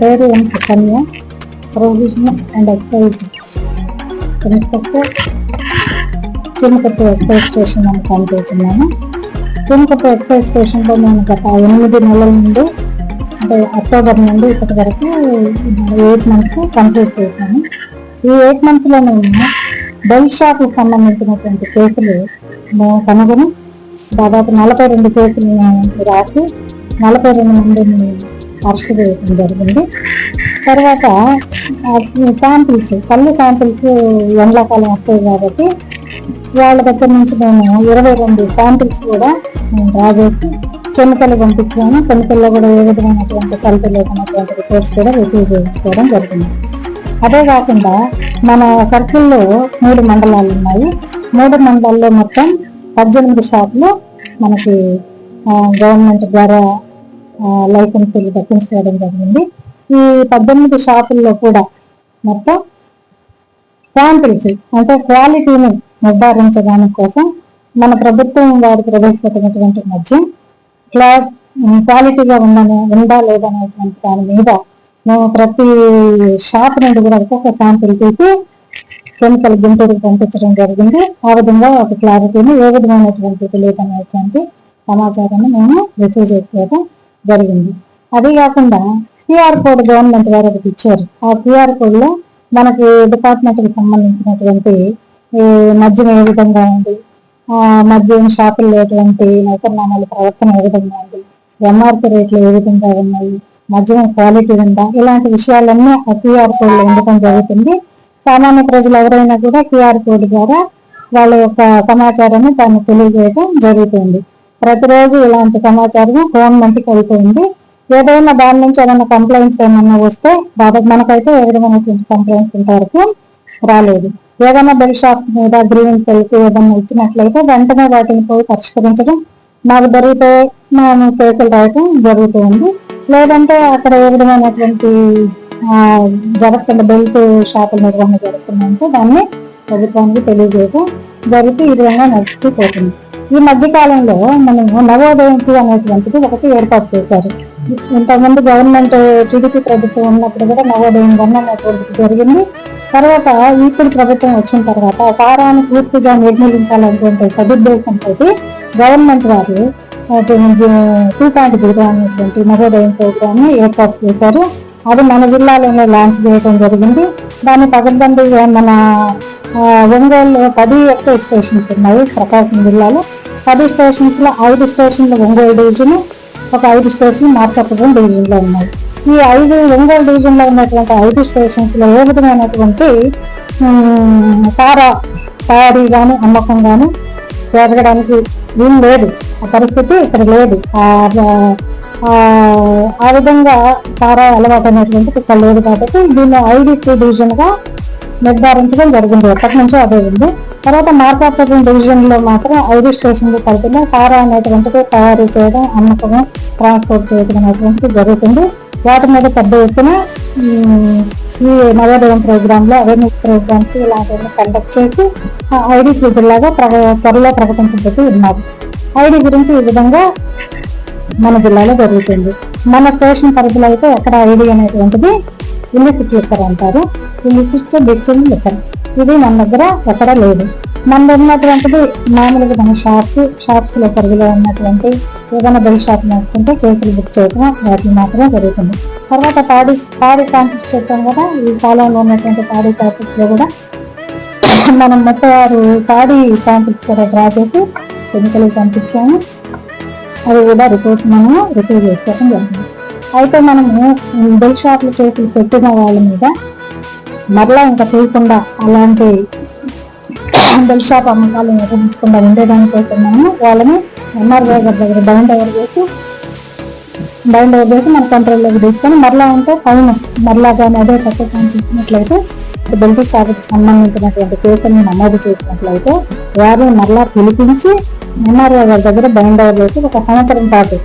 పేరు M Sukanya prohibition and excise inspector Chinnakattu excise station అని పనిచేస్తున్నాను చిన్నకట్టు ఎక్సైజ్ స్టేషన్లో నేను గత ఎనిమిది నెలల నుండి అంటే అక్టోబర్ నుండి ఇప్పటి వరకు ఎయిట్ మంత్స్ కంప్లీట్ చేశాను. ఈ ఎయిట్ మంత్స్లో నేను బెల్ట్ షాప్కి సంబంధించినటువంటి కేసులు నేను కనుగొని దాదాపు నలభై రెండు కేసులు నేను రాసి నలభై రెండు మందిని అరెస్ట్ చేయడం జరిగింది. తర్వాత శాంపిల్స్ పళ్ళు శాంపిల్స్ ఎండాకాలం వస్తాయి కాబట్టి వాళ్ళ దగ్గర నుంచి మేము ఇరవై రెండు శాంపిల్స్ కూడా మేము డ్రా చేసి కెమికల్ పంపించాము. కెమికల్లో కూడా ఏ విధమైనటువంటి కల్తీ లేకున్నటువంటి రిపోర్ట్స్ కూడా రిసీవ్ చేయించుకోవడం జరిగింది. అదే కాకుండా మన సర్కిల్లో మూడు మండలాలు ఉన్నాయి. మూడు మండలాల్లో మొత్తం పద్దెనిమిది షాపులు మనకి గవర్నమెంట్ ద్వారా లైసెన్సులు దక్కించుకోవడం జరిగింది. ఈ పద్దెనిమిది షాపుల్లో కూడా మొత్తం శాంపిల్స్ అంటే క్వాలిటీని నిర్ధారించడానికి కోసం మన ప్రభుత్వం వారు ప్రవేశపెట్టినటువంటి మద్యం క్లా క్వాలిటీగా ఉందని ఉందా లేదనేటువంటి దాని మీద మేము ప్రతి షాప్ నుండి కూడా ఒక్కొక్క శాంపిల్ తీసి కెమికల్ గుంటూరుకు పంపించడం జరిగింది. ఆ విధంగా ఒక క్లారిటీని ఏ విధమైనటువంటి లేదనేటువంటి సమాచారాన్ని మేము రిసీవ్ చేసుకోవడం జరిగింది. అదే కాకుండా క్యూఆర్ కోడ్ గవర్నమెంట్ వారు ఒకటి ఇచ్చారు. ఆ క్యూఆర్ కోడ్లో మనకి డిపార్ట్మెంట్కి సంబంధించినటువంటి ఈ మద్యం ఏ విధంగా ఉంది? మద్యం షాపుల్లో ఎటువంటి నైపుణ్యాల ప్రవర్తన ఏ విధంగా ఉంది? ఎంఆర్పి రేట్లు ఏ విధంగా ఉన్నాయి? మద్యం క్వాలిటీ ఉందా? ఇలాంటి విషయాలన్నీ ఆ క్యూఆర్ కోడ్లో ఉండటం జరుగుతుంది. సామాన్య ప్రజలు ఎవరైనా కూడా క్యూఆర్ కోడ్ ద్వారా వాళ్ళ యొక్క సమాచారాన్ని తాను తెలియజేయడం జరుగుతుంది. ప్రతిరోజు ఇలాంటి సమాచారం గవర్నమెంట్కి వెళ్తుంది ఏదైనా దాని నుంచి ఏమైనా కంప్లైంట్స్ ఏమైనా వస్తే బాబు మనకైతే ఏ విధమైనటువంటి కంప్లైంట్స్ ఇంతవరకు రాలేదు. ఏదైనా బెల్ షాప్ మీద గ్రీన్ వెళ్తే ఏదైనా ఇచ్చినట్లయితే వెంటనే వాటిని పోయి పరిష్కరించడం మాకు జరిగితే మేము కేసులు రాయటం జరుగుతుంది. లేదంటే అక్కడ ఏ విధమైనటువంటి ఆ, జరుగుతున్న బెల్ట్ షాపుల నిర్వహణ జరుగుతుందంటే దాన్ని ప్రభుత్వానికి తెలియజేయడం జరిగితే ఈ విధంగా నడుస్తూ పోతుంది. ఈ మధ్య కాలంలో మనము నవోదయంతి అనేటువంటిది ఒకటి ఏర్పాటు చేశారు. ఇంతకుముందు గవర్నమెంట్ టీడీపీ ప్రభుత్వం ఉన్నప్పుడు కూడా నవోదయం వన్ అనేటువంటిది జరిగింది. తర్వాత ఇప్పుడు ప్రభుత్వం వచ్చిన తర్వాత సారాన్ని పూర్తిగా నిర్మూలించాలనేటువంటి సదుద్దేశంతో గవర్నమెంట్ వారు టూ పాయింట్ జీరో అనేటువంటి నవోదయం ప్రోగ్రామ్ ఏర్పాటు చేశారు. అది మన జిల్లాలోనే లాంచ్ చేయడం జరిగింది. దాని పగడ్బందీగా మన ఆ, ఒంగోలులో పది ఎక్కువ స్టేషన్స్ ఉన్నాయి ప్రకాశం జిల్లాలో. పది స్టేషన్స్లో ఐదు స్టేషన్లు ఒంగోలు డివిజన్ ఒక ఐదు స్టేషన్లు మార్కాపురం డివిజన్లో ఉన్నాయి. ఈ ఐదు ఒంగోలు డివిజన్లో ఉన్నటువంటి ఐదు స్టేషన్స్లో ఏ విధమైనటువంటి తారా తయారీ కానీ అమ్మకం కానీ జరగడానికి ఏం లేదు. ఆ పరిస్థితి ఇక్కడ లేదు. ఆ విధంగా సారా అలవాటు అనేటువంటిది ఇక్కడ లేదు కాబట్టి దీన్ని ఐడి టూ డివిజన్గా నిర్ధారించడం జరిగింది. ఎప్పటి నుంచో అదే ఉంది. తర్వాత మార్కాపురం డివిజన్లో మాత్రం ఐదు స్టేషన్ల పరిధిలో సారా అనేటువంటిది తయారు చేయడం అమ్మకం ట్రాన్స్పోర్ట్ చేయడం అనేటువంటిది జరుగుతుంది. వాటి మీద పెద్ద ఎత్తున ఈ నవోదయం ప్రోగ్రాంలో అవేర్నెస్ ప్రోగ్రామ్స్ ఇలాంటివన్నీ కండక్ట్ చేసి ఐడి లాగా ప్ర- త్వరలో ప్రకటించబోతూ ఉన్నారు. ఐడి గురించి ఈ విధంగా మన జిల్లాలో జరుగుతుంది. మన స్టేషన్ పరిధిలో అయితే ఎక్కడ ఐడి అనేటువంటిది ఇల్లు లిక్కర్ అంటారు ఇల్లిసిట్ డిస్టిల్ లిక్కర్ ఇది మన దగ్గర ఎక్కడ లేదు. మన ఉన్నటువంటిది మామూలుగా మన షాప్స్ షాప్స్లో పరిధిలో ఉన్నటువంటి ఏదైనా బెల్ షాప్ నడుస్తుంటే కేసులు బుక్ చేయడం వాటిని మాత్రమే జరుగుతుంది. తర్వాత పాడి పాడి కాంపిస్ చెప్పాం కదా ఈ కాలంలో ఉన్నటువంటి పాడి కాంపిస్లో కూడా మనం మొత్తం ఆరు పాడి శాంపిల్స్ కూడా డ్రా చేసి కెమికల్ పంపించాము. అవి కూడా రిపోర్ట్స్ మనము రిపేర్ చేసుకోవడం జరిగింది అయితే మనము బెల్ షాప్లు కేసులు పెట్టిన వాళ్ళ మీద మరలా ఇంకా చేయకుండా అలాంటి బెల్ షాప్ అమ్మకాలు నిర్వహించకుండా ఉండేదానికి మనము వాళ్ళని ఎంఆర్ఓ గారి దగ్గర బౌండ్ ఓవర్ చేసి బౌండ్ ఓవర్ చేసి మన కంట్రోల్లోకి తీసుకొని మరలా ఉంటే ఫైన్ మరలా కానీ అదే తక్కువ ఫైన్ చూసినట్లయితే బెల్ట్ షాప్కి సంబంధించినటువంటి కేసులను నమోదు చేసినట్లయితే వారిని మరలా పిలిపించి ఎంఆర్ఓ గారి దగ్గర బౌండ్ ఓవర్ చేసి ఒక సంవత్సరం పాటు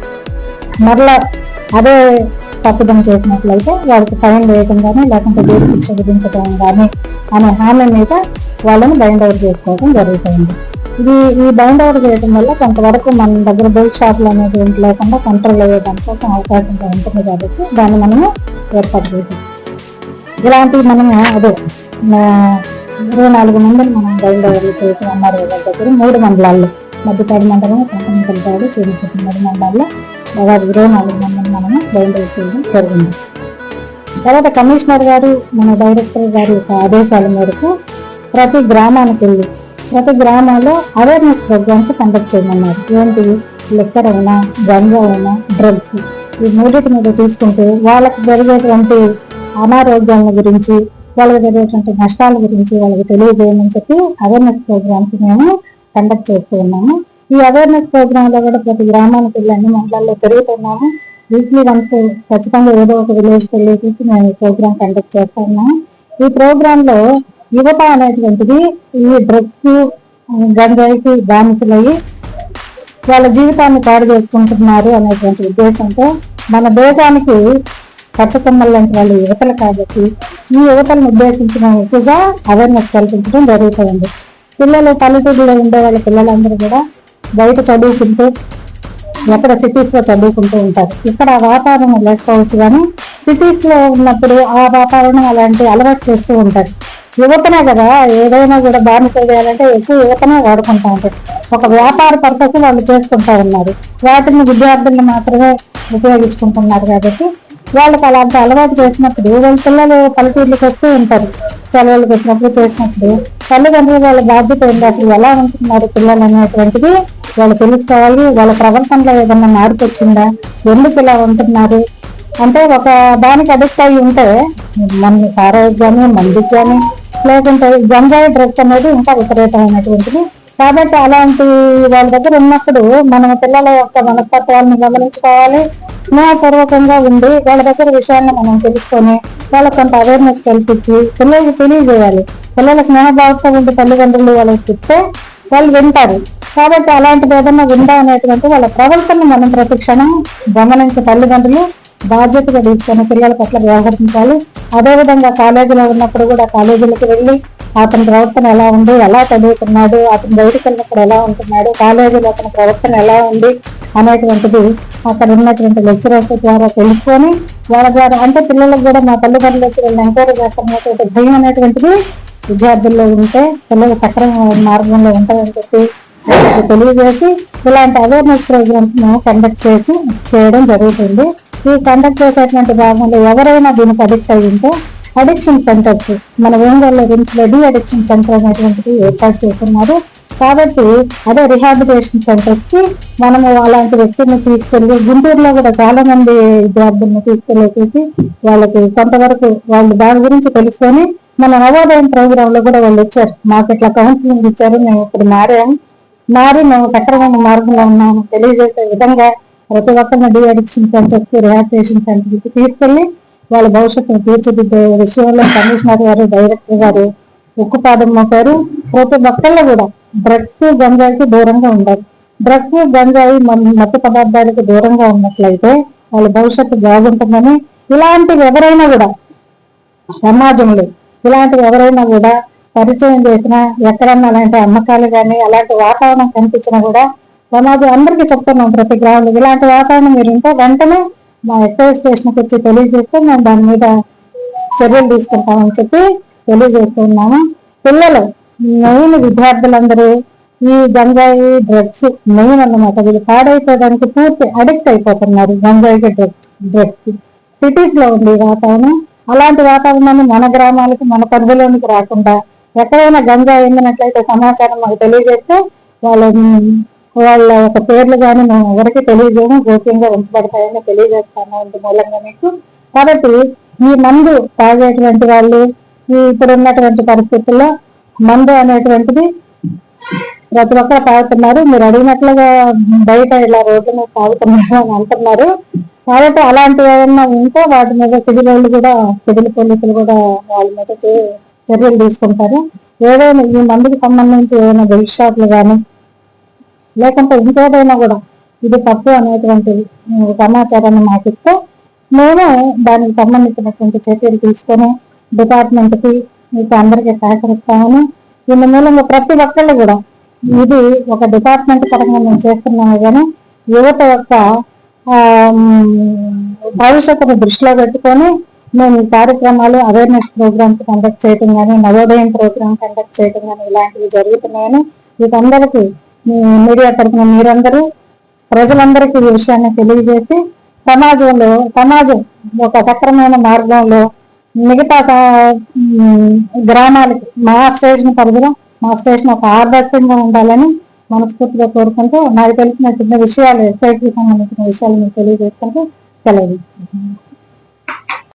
మరలా అదే తప్పిదం చేసినట్లయితే వారికి ఫైన్ వేయటం కానీ లేకుంటే జైలు శిక్ష విధించడం కానీ అనే హామీ మీద వాళ్ళని బైండ్ అవుట్ చేసుకోవడం జరుగుతుంది. ఇది ఈ బైండ్ అవుట్ చేయడం వల్ల కొంతవరకు మన దగ్గర బెల్ట్ షాపులు అనేది లేకుండా కంట్రోల్ అయ్యేదానికి కోసం అవకాశం ఉంటుంది కాబట్టి దాన్ని మనము ఏర్పాటు చేసాం ఇలాంటివి మనము అదే ఇరవై నాలుగు మందిని మనం బైండ్ ఓవర్లు చేసి అన్నారు వాళ్ళ దగ్గర మూడు మండలాల్లో మధ్యపాడు మండలం పంతొమ్మిది చీరపతి మూడు మండలాల్లో దాదాపు ఇరవై నాలుగు మందిని మనము బైండ్ చేయడం జరిగింది. తర్వాత కమిషనర్ గారు మన డైరెక్టర్ గారి యొక్క ఆదేశాల మేరకు ప్రతి గ్రామానికి వెళ్ళి ప్రతి గ్రామాల్లో అవేర్నెస్ ప్రోగ్రామ్స్ కండక్ట్ చేయమన్నారు. ఏంటి? లిక్కర్ అయినా గంజా అయినా డ్రగ్స్ ఈ మూడింటి మీద తీసుకుంటే వాళ్ళకి జరిగేటువంటి అనారోగ్యాల గురించి వాళ్ళకి జరిగేటువంటి నష్టాల గురించి వాళ్ళకి తెలియజేయమని చెప్పి అవేర్నెస్ ప్రోగ్రామ్స్ మేము కండక్ట్ చేస్తూ ఉన్నాము. ఈ అవేర్నెస్ ప్రోగ్రామ్లో కూడా ప్రతి గ్రామానికి వెళ్ళి అన్ని మండలాల్లో తిరుగుతున్నాము. వీక్లీ వన్స్ ఖచ్చితంగా ఏదో ఒక విలేజ్ వెళ్ళేసి మేము ఈ ప్రోగ్రామ్ కండక్ట్ చేస్తా ఈ ప్రోగ్రామ్లో యువత అనేటువంటిది ఈ డ్రగ్స్ గంజాయికి బానిసలయ్యి వాళ్ళ జీవితాన్ని పాడు చేసుకుంటున్నారు అనేటువంటి ఉద్దేశంతో మన దేశానికి కట్టుకమ్మలాంటి వాళ్ళు యువతలు కాబట్టి ఈ యువతలను ఉద్దేశించిన ఎక్కువగా అవేర్నెస్ కల్పించడం జరుగుతుంది. పిల్లలు పల్లెటూరులో ఉండే వాళ్ళ పిల్లలందరూ కూడా బయట చదువుకుంటూ ఎక్కడ సిటీస్లో చదువుకుంటూ ఉంటారు. ఇక్కడ ఆ వాతావరణం లేకపోవచ్చు కానీ సిటీస్లో ఉన్నప్పుడు ఆ వాతావరణం అలాంటి అలవాటు చేస్తూ ఉంటారు. యువతనే కదా ఏదైనా కూడా బానిస చేయాలంటే ఎక్కువ యువతనే వాడుకుంటా ఉంటారు. ఒక వ్యాపార పర్పస్ వాళ్ళు చేసుకుంటా ఉన్నారు. వాటిని విద్యార్థులను మాత్రమే ఉపయోగించుకుంటున్నారు కాబట్టి వాళ్ళకి అలాంటి అలవాటు చేసినప్పుడు వాళ్ళ పిల్లలు పల్లెటూర్లకు వస్తూ ఉంటారు. సెలవులకు వచ్చినప్పుడు చేసినప్పుడు తల్లిదండ్రులు వాళ్ళ బాధ్యత ఏంటి అసలు ఎలా ఉంటున్నారు పిల్లలు అనేటువంటిది వాళ్ళు తెలుసుకోవాలి. వాళ్ళ ప్రవర్తనలో ఏదన్నా మార్పు వచ్చిందా? ఎందుకు ఇలా ఉంటున్నారు? అంటే ఒక దానికి అడిక్ట్ అయి ఉంటే మన సారాయికి కానీ కానీ లేకుంటే గంజాయి డ్రగ్స్ అనేది ఇంకా విపరీతమైనటువంటిది. కాబట్టి అలాంటి వాళ్ళ దగ్గర ఉన్నప్పుడు మన పిల్లల యొక్క మనస్తత్వాలను గమనించుకోవాలి. స్నేహపూర్వకంగా ఉండి వాళ్ళ దగ్గర విషయాన్ని మనం తెలుసుకొని వాళ్ళకి కొంత అవేర్నెస్ కల్పించి పిల్లలకి తెలియజేయాలి. పిల్లల స్నేహభావంతో ఉండి తల్లిదండ్రులు వాళ్ళకి చెప్తే వాళ్ళు వింటారు. కాబట్టి అలాంటిది ఏదన్నా ఉందా అనేటువంటి వాళ్ళ ప్రవర్తన మనం ప్రతిక్షణం గమనించే తల్లిదండ్రులు బాధ్యతగా తీసుకొని పిల్లల పట్ల వ్యవహరించాలి. అదేవిధంగా కాలేజీలో ఉన్నప్పుడు కూడా కాలేజీలకు వెళ్ళి అతని ప్రవర్తన ఎలా ఉంది? ఎలా చదువుతున్నాడు? అతను బయటకు వెళ్ళినప్పుడు ఎలా ఉంటున్నాడు? కాలేజీలో అతని ప్రవర్తన ఎలా ఉంది? అనేటువంటిది అక్కడ ఉన్నటువంటి లెక్చరర్స్ ద్వారా తెలుసుకొని వాళ్ళ ద్వారా అంటే పిల్లలకు కూడా మా తల్లిదండ్రులు వచ్చి వీళ్ళని ఎంక్వైరీ చేస్తున్నటువంటి భయం అనేటువంటిది విద్యార్థుల్లో ఉంటే పిల్లలు సక్రమ మార్గంలో ఉంటారని చెప్పి తెలియజేసి ఇలాంటి అవేర్నెస్ ప్రోగ్రామ్స్ మేము కండక్ట్ చేసి చేయడం జరుగుతుంది. ఈ కండక్ట్ చేసేటువంటి భాగంలో ఎవరైనా దీనికి అడిక్ట్ అయి ఉంటే అడిక్షన్ సెంటర్స్ మన వేంగల్లో రిమ్స్లో డి అడిక్షన్ సెంటర్ అనేటువంటిది ఏర్పాటు చేస్తున్నారు. కాబట్టి అదే రిహాబిలిటేషన్ సెంటర్స్కి మనము అలాంటి వ్యక్తులను తీసుకెళ్ళి గుంటూరులో కూడా చాలా మంది విద్యార్థులను తీసుకెళ్ళేసి వాళ్ళకి కొంతవరకు వాళ్ళు దాని గురించి తెలుసుకొని మన నవోదయం ప్రోగ్రామ్లో కూడా వాళ్ళు ఇచ్చారు మాకు ఇట్లా కౌన్సిలింగ్ ఇచ్చారు మేము ఇప్పుడు మారాం. మారి మేము సక్రమైన మార్గంలో ఉన్నాము తెలియజేసే విధంగా ప్రతి ఒక్కరిని de addiction centres rehabilitation centre తీసుకెళ్ళి వాళ్ళ భవిష్యత్తును తీర్చిదిద్దే విషయంలో కమిషనర్ గారు డైరెక్టర్ గారు ఉక్కుపాదం మోపారు. ప్రతి ఒక్కళ్ళు కూడా డ్రగ్స్ గంజాయికి దూరంగా ఉండాలి. డ్రగ్స్ గంజాయి మత్తు పదార్థాలకు దూరంగా ఉన్నట్లయితే వాళ్ళ భవిష్యత్తు బాగుంటుందని ఇలాంటివి ఎవరైనా కూడా సమాజంలో ఇలాంటివి ఎవరైనా కూడా పరిచయం చేసినా ఎక్కడన్నా అలాంటి అమ్మకాలు కానీ అలాంటి వాతావరణం కనిపించినా కూడా సమాజం అందరికీ చెప్తున్నాం ప్రతి గ్రామంలో ఇలాంటి వాతావరణం మీరు ఉంటే వెంటనే మా ఎక్సైజ్ స్టేషన్కి వచ్చి తెలియజేస్తే మేము దాని మీద చర్యలు తీసుకుంటామని చెప్పి తెలియజేస్తున్నాము పిల్లలు మెయిన్ విద్యార్థులందరూ ఈ గంజాయి డ్రగ్స్ మెయిన్ అన్నమాట. వీళ్ళు పాడైపోవడానికి పూర్తి అడిక్ట్ అయిపోతున్నారు గంజాయికి డ్రగ్స్ డ్రగ్స్ సిటీస్లో ఉంది వాతావరణం అలాంటి వాతావరణాన్ని మన గ్రామాలకు మన పరిధిలోనికి రాకుండా ఎక్కడైనా గంజాయి ఉందినట్లయితే సమాచారం మాకు తెలియజేస్తే వాళ్ళ వాళ్ళ యొక్క పేర్లు కానీ మేము ఎవరికి తెలియజేయము గోప్యంగా ఉంచబడతాయని తెలియజేస్తాను ఇందు మూలంగా మీకు. కాబట్టి ఈ మందు తాగేటువంటి వాళ్ళు ఈ ఇప్పుడు ఉన్నటువంటి పరిస్థితుల్లో మందు అనేటువంటిది ప్రతి ఒక్కరు తాగుతున్నారు. మీరు అడిగినట్లుగా బయట ఇలా రోడ్డు మీద తాగుతున్నారు అని అంటున్నారు. కాబట్టి అలాంటివి ఏమన్నా ఉంటే వాటి మీద సివిల్ వాళ్ళు కూడా సివిల్ పోలీసులు కూడా వాళ్ళ మీద చర్యలు తీసుకుంటారు. ఏదైనా ఈ మందుకి సంబంధించి ఏదైనా బెల్ షాప్లు కానీ లేకుంటే ఇంకేదైనా కూడా ఇది తప్పు అనేటువంటి సమాచారాన్ని మాకు ఇస్తే మేము దానికి సంబంధించినటువంటి చర్యలు తీసుకొని డిపార్ట్మెంట్కి మీకు అందరికీ సహకరిస్తామని దీని మూలంగా ప్రతి ఒక్కళ్ళు కూడా ఇది ఒక డిపార్ట్మెంట్ పరంగా మేము చేస్తున్నాము కానీ యువత యొక్క భవిష్యత్తును దృష్టిలో పెట్టుకొని మేము ఈ కార్యక్రమాలు అవేర్నెస్ ప్రోగ్రామ్స్ కండక్ట్ చేయడం కానీ నవోదయం ప్రోగ్రామ్ కండక్ట్ చేయడం కానీ ఇలాంటివి జరుగుతున్నాయని వీటందరికీ మీడియా తరఫున మీరందరూ ప్రజలందరికీ ఈ విషయాన్ని తెలియజేసి సమాజంలో సమాజం ఒక సక్రమైన మార్గంలో మిగతా గ్రామాలకి మా స్టేషన్ పరిధిలో మా స్టేషన్ ఒక ఆదర్శంగా ఉండాలని మనస్ఫూర్తిగా కోరుకుంటూ నాకు తెలిసిన చిన్న విషయాలు ఎస్ఐకి సంబంధించిన విషయాలు మీకు తెలియజేసుకుంటూ సెలవు